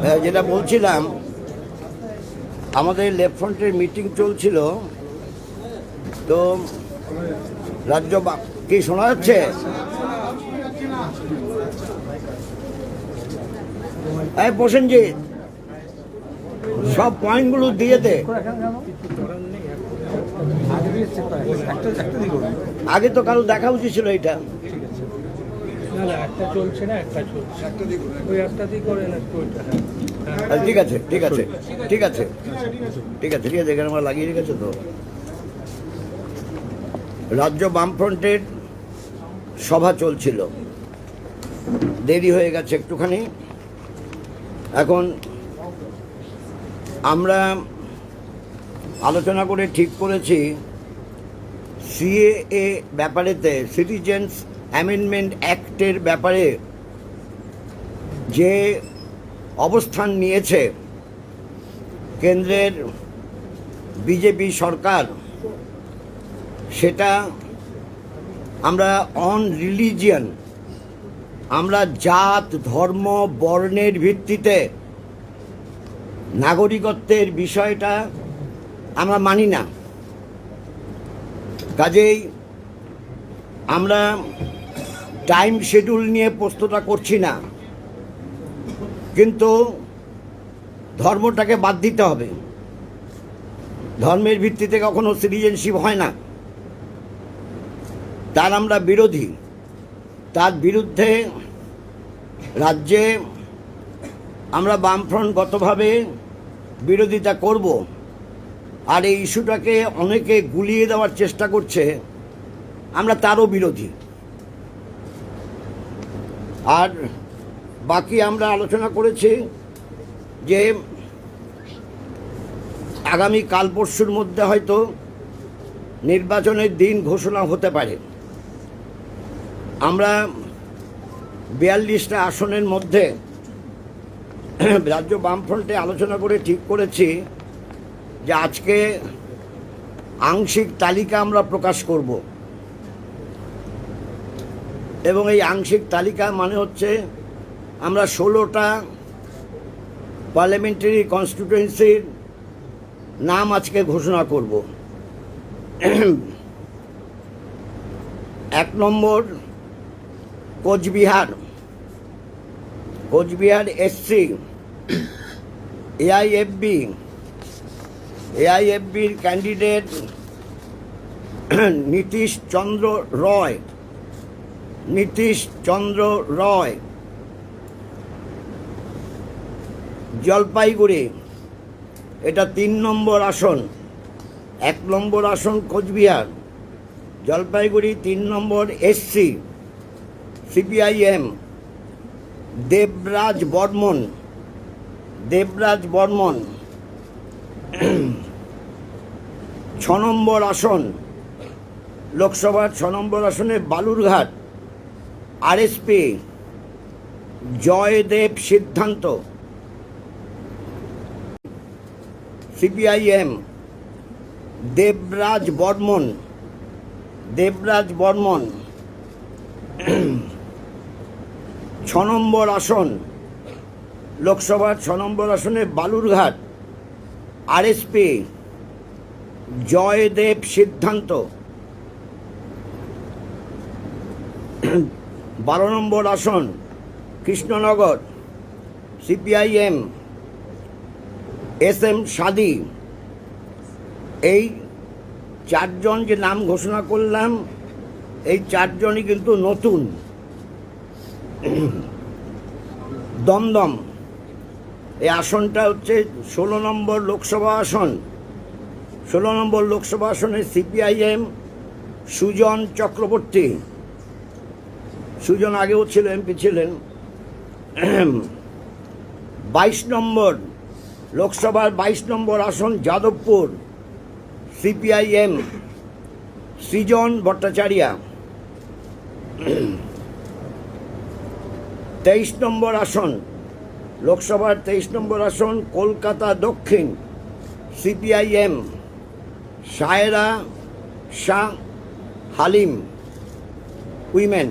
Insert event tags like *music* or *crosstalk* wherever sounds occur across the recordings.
আহ, যেটা বলছিলাম আমাদের লেফট ফ্রন্টের মিটিং চলছিল। তো রাজ্য কি শোনা যাচ্ছে? প্রসেনজিৎ সব পয়েন্টগুলো দিয়ে দে আগে তো কারও দেখা উচিত ছিল এটা। না না একটা চলছে না একটা চলছে। ওই একটা দিয়ে করে না ওইটা। হ্যাঁ আচ্ছা, ঠিক আছে ঠিক আছে ঠিক আছে। ঠিক আছে ঠিক আছে এখানে আমরা লাগিয়ে রেখেছে তো। রাজ্য বামফ্রন্টের সভা চলছিল। দেরি হয়ে গেছে একটুখানি। এখন আমরা আলোচনা করে ঠিক করেছি সিএএ ব্যাপারেতে সিটিজেন্স অ্যামেন্ডমেন্ট অ্যাক্টের ব্যাপারে যে অবস্থান নিয়েছে কেন্দ্রের বিজেপি সরকার, সেটা আমরা অন রিলিজিয়ান আমরা জাত, ধর্ম, বর্ণের ভিত্তিতে নাগরিকত্বের বিষয়টা আমরা মানি না। কাজেই আমরা টাইম শিডিউল নিয়ে প্রস্তুতটা করছি না। কিন্তু ধর্মটাকে বাদ দিতে হবে। ধর্মের ভিত্তিতে কখনো সিটিজেনশিপ হয় না। তার আমরা বিরোধী। তার বিরুদ্ধে রাজ্যে আমরা বামফ্রন্টগতভাবে বিরোধিতা করব। আর এই ইস্যুটাকে অনেকে গুলিয়ে দেওয়ার চেষ্টা করছে। আমরা তারও বিরোধী। আর বাকি আমরা আলোচনা করেছি যে আগামী কাল পরশুর মধ্যে হয়তো নির্বাচনের দিন ঘোষণা হতে পারে। আমরা বিয়াল্লিশটা আসনের মধ্যে রাজ্য বামফ্রন্টে আলোচনা করে ঠিক করেছি যে আজকে আংশিক তালিকা আমরা প্রকাশ করব। এবং এই আংশিক তালিকা মানে হচ্ছে আমরা ষোলোটা পার্লামেন্টারি কনস্টিটুয়েন্সির নাম আজকে ঘোষণা করব। এক নম্বর কোচবিহার। কোচবিহার এসসি এআইএফবি এআইএফবির ক্যান্ডিডেট নীতিশ চন্দ্র রয়। নীতিশ চন্দ্র রয়। জলপাইগুড়ি, এটা তিন নম্বর আসন, এক নম্বর আসন কোচবিহার। জলপাইগুড়ি তিন নম্বর এসসি, সিপিআইএম। দেবরাজ বর্মন দেবরাজ বর্মন। ছ নম্বর আসন, লোকসভার ছ নম্বর আসনে বালুরঘাট। আরএসপি, জয়দেব সিদ্ধান্ত। সিপিআইএম, দেবরাজ বর্মন দেবরাজ বর্মন। ছ নম্বর আসন, লোকসভার ছ নম্বর আসনে বালুরঘাট। আরএসপি, জয়দেব সিদ্ধান্ত। বারো নম্বর আসন, Krishnanagar, CPIM, S M Sadi. এই চারজন যে নাম ঘোষণা করলাম, এই চারজনই কিন্তু নতুন। দমদম। এই আসনটা হচ্ছে ষোলো নম্বর লোকসভা আসন। ষোলো নম্বর লোকসভা আসনে সিপিআইএম সুজন চক্রবর্তী। সুজন আগেও ছিল, এমপি ছিলেন। বাইশ নম্বর, লোকসভার বাইশ নম্বর আসন যাদবপুর, সিপিআইএম, সৃজন ভট্টাচার্যা। তেইশ নম্বর আসন, লোকসভার তেইশ নম্বর আসন, কলকাতা দক্ষিণ, সিপিআইএম, সায়রা শাহ হালিম, উইমেন।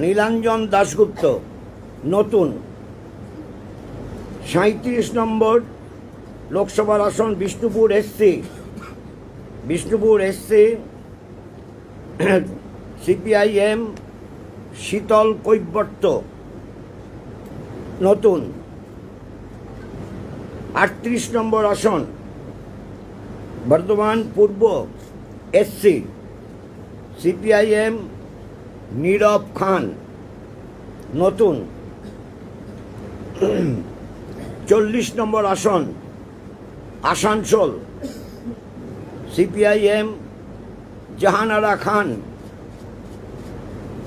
নীলাঞ্জন দাশগুপ্ত, নতুন। সাঁত্রিশ নম্বর লোকসভার আসন Bishnupur SC Bishnupur SC CPIM Sheetal Kaibarta, নতুন। আটত্রিশ নম্বর আসন বর্ধমান পূর্ব এসসি সিপিআইএম নীরব খান নতুন। চল্লিশ নম্বর আসন Asansol. CPIM Jahanara Khan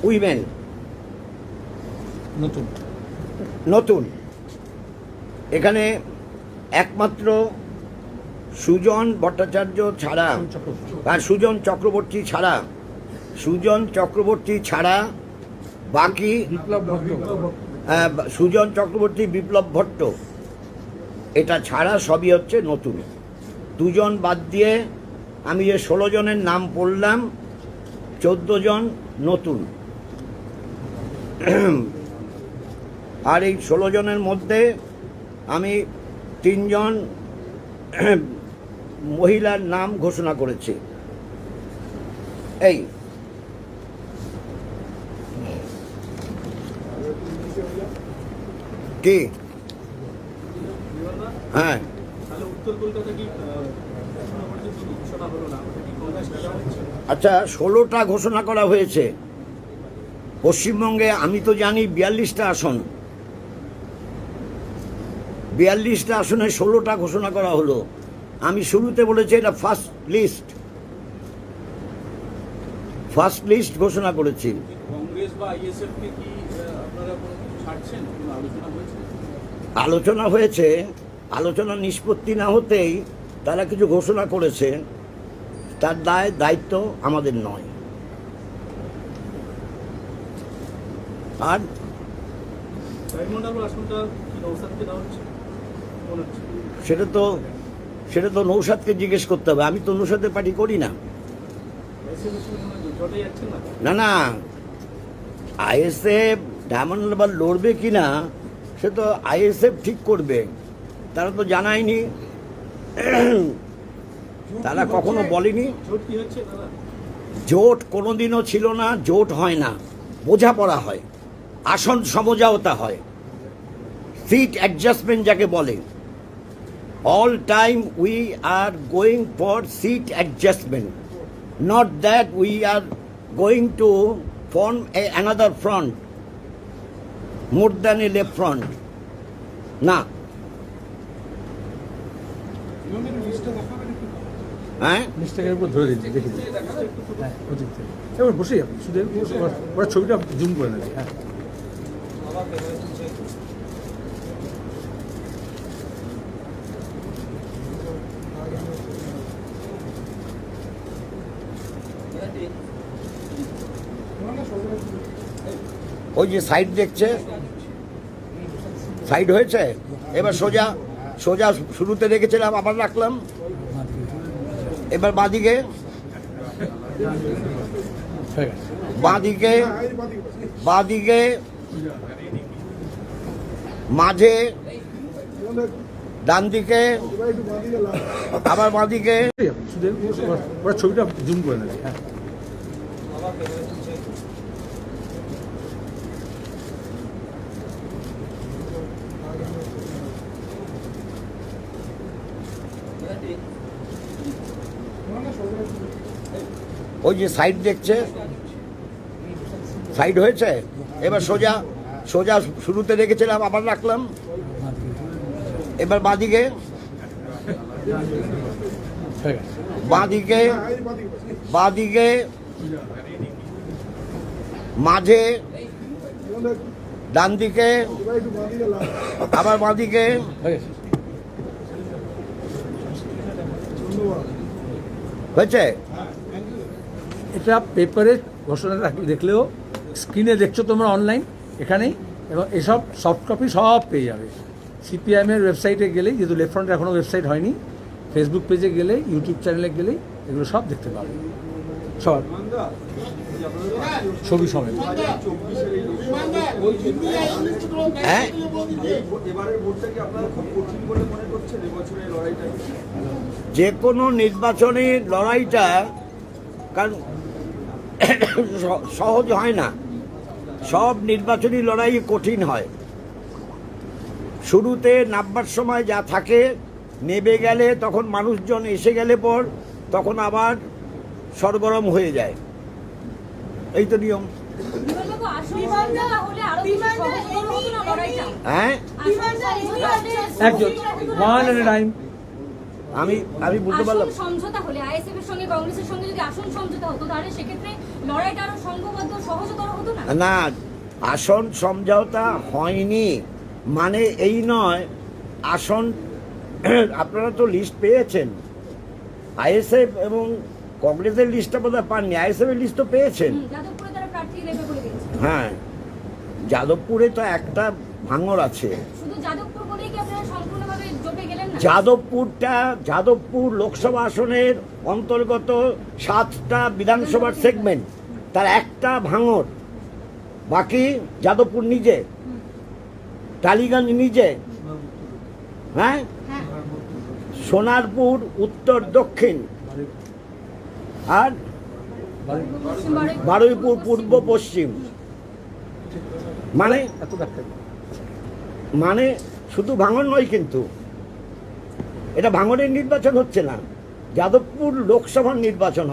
women. নতুন। নতুন। এখানে একমাত্র সুজন ভট্টাচার্য ছাড়া আর সুজন চক্রবর্তী ছাড়া সুজন চক্রবর্তী ছাড়া বাকি বিপ্লব সুজন চক্রবর্তী, বিপ্লব ভট্ট। এটা ছাড়া সবই হচ্ছে নতুন। দুজন বাদ দিয়ে আমি যে ষোলো জনের নাম পড়লাম, চোদ্দ জন নতুন। আর এই ষোলো জনের মধ্যে আমি তিনজন মহিলার নাম ঘোষণা করেছি। এই কি হ্যাঁ তাহলে উত্তর কলকাতা কি আহ, ঘোষণা করেছে শুধু ঘোষণা হলো না ওটা কি কংগ্রেস করা হ্যাঁ। আচ্ছা ষোলোটা ঘোষণা করা হয়েছে। পশ্চিমবঙ্গে আমি তো জানি বিয়াল্লিশটা আসন। বিয়াল্লিশটা আসনে ষোলোটা ঘোষণা করা হলো। আমি শুরুতে বলেছি এটা ফার্স্ট লিস্ট ফার্স্ট লিস্ট ঘোষণা করেছি। কংগ্রেস বা আইএসএফ কি আপনারা ছাড়ছেন? আলোচনা আলোচনা হয়েছে, আলোচনা নিষ্পত্তি না হতেই তারা কিছু ঘোষণা করেছে। তার দায়, দায়িত্ব আমাদের নয়। আর সেটা তো সেটা তো নৌসাদকে জিজ্ঞেস করতে হবে। আমি তো নৌসাদের পার্টি করি না। না না। আইএসএফ ডায়মন্ড লড়বে কি না সে তো আইএসএফ ঠিক করবে। তারা তো জানায়নি। তারা কখনো বলেনি। জোট কোনোদিনও ছিল না, জোট হয় না। বোঝাপড়া হয়। আসন সমঝাওতা হয়। সিট অ্যাডজাস্টমেন্ট যাকে বলে। All time we are going for seat adjustment. Not that we are going to form a another front. More than a left front. না। হ্যাঁ? এবার বসেই আপনি শুধু ওরা ছবিটা জুম করে নেবে হ্যাঁ। ওই যে সাইড দেখছে সাইড হয়েছে? এবার সোজা সোজা শুরুতে রেখেছিলাম, আবার রাখলাম। এবার বাদিকে। বাদিকে বাদিকে, মাঝে ডান দিকে আবার বাদিকে। ছবিটা জুম করে নেবে হ্যাঁ। ওই যে সাইড দেখছে। সাইড হয়েছে? এবার সোজা সোজা শুরুতে রেখেছিলাম, আবার রাখলাম। এবার বাঁদিকে। বাদিকে বাদিকে, মাঝে ডান দিকে আবার বাঁদিকে। হয়েছে? এটা পেপারে ঘোষণা দেখলেও স্ক্রিনে দেখছ তোমরা অনলাইন এখানেই, এবং এসব সফট কপি সব পেয়ে যাবে। সিপিআইএমের ওয়েবসাইটে গেলেই, যেহেতু লেফট ফ্রন্টের এখনও ওয়েবসাইট হয়নি ফেসবুক পেজে গেলে ইউটিউব চ্যানেলে গেলেই, এগুলো সব দেখতে পাবে। সব ছবি সমেত। হ্যাঁ? যে কোনো নির্বাচনের লড়াইটা কারণ *coughs* সহজ হয় না। সব নির্বাচনী লড়াই কঠিন হয়। শুরুতে নামবার সময় যা থাকে নেবে গেলে তখন মানুষজন এসে গেলে পর তখন আবার সরগরম হয়ে যায়। এই তো নিয়ম? হ্যাঁ? আমি আমি বুঝতে পারলাম। সমঝোতা হলে আইএসএফ এর সঙ্গে কংগ্রেসের সঙ্গে যদি আসল সমঝোতা হতো তাহলে সেক্ষেত্রে না? আসন সমঝোতা হয়নি। মানে এই নয় আসন *clears throat* আপনারা তো লিস্ট পেয়েছেন। আইএসএফ এবং কংগ্রেসের লিস্টটা বোধহয় পাননি আইএসএফ এর লিস্ট তো পেয়েছেন। হ্যাঁ যাদবপুরে তো একটা ভাঙর আছে। যাদবপুরটা যাদবপুর লোকসভা আসনের অন্তর্গত সাতটা বিধানসভার সেগমেন্ট তার একটা ভাঙর, বাকি যাদবপুর নিজে, টালিগঞ্জ নিজে হ্যাঁ? সোনারপুর, উত্তর, দক্ষিণ, আর বারুইপুর, পূর্ব, পশ্চিম। মানে মানে শুধু ভাঙন নয় কিন্তু, এটা ভাঙনের নির্বাচন হচ্ছে না, যাদবপুর লোকসভার নির্বাচন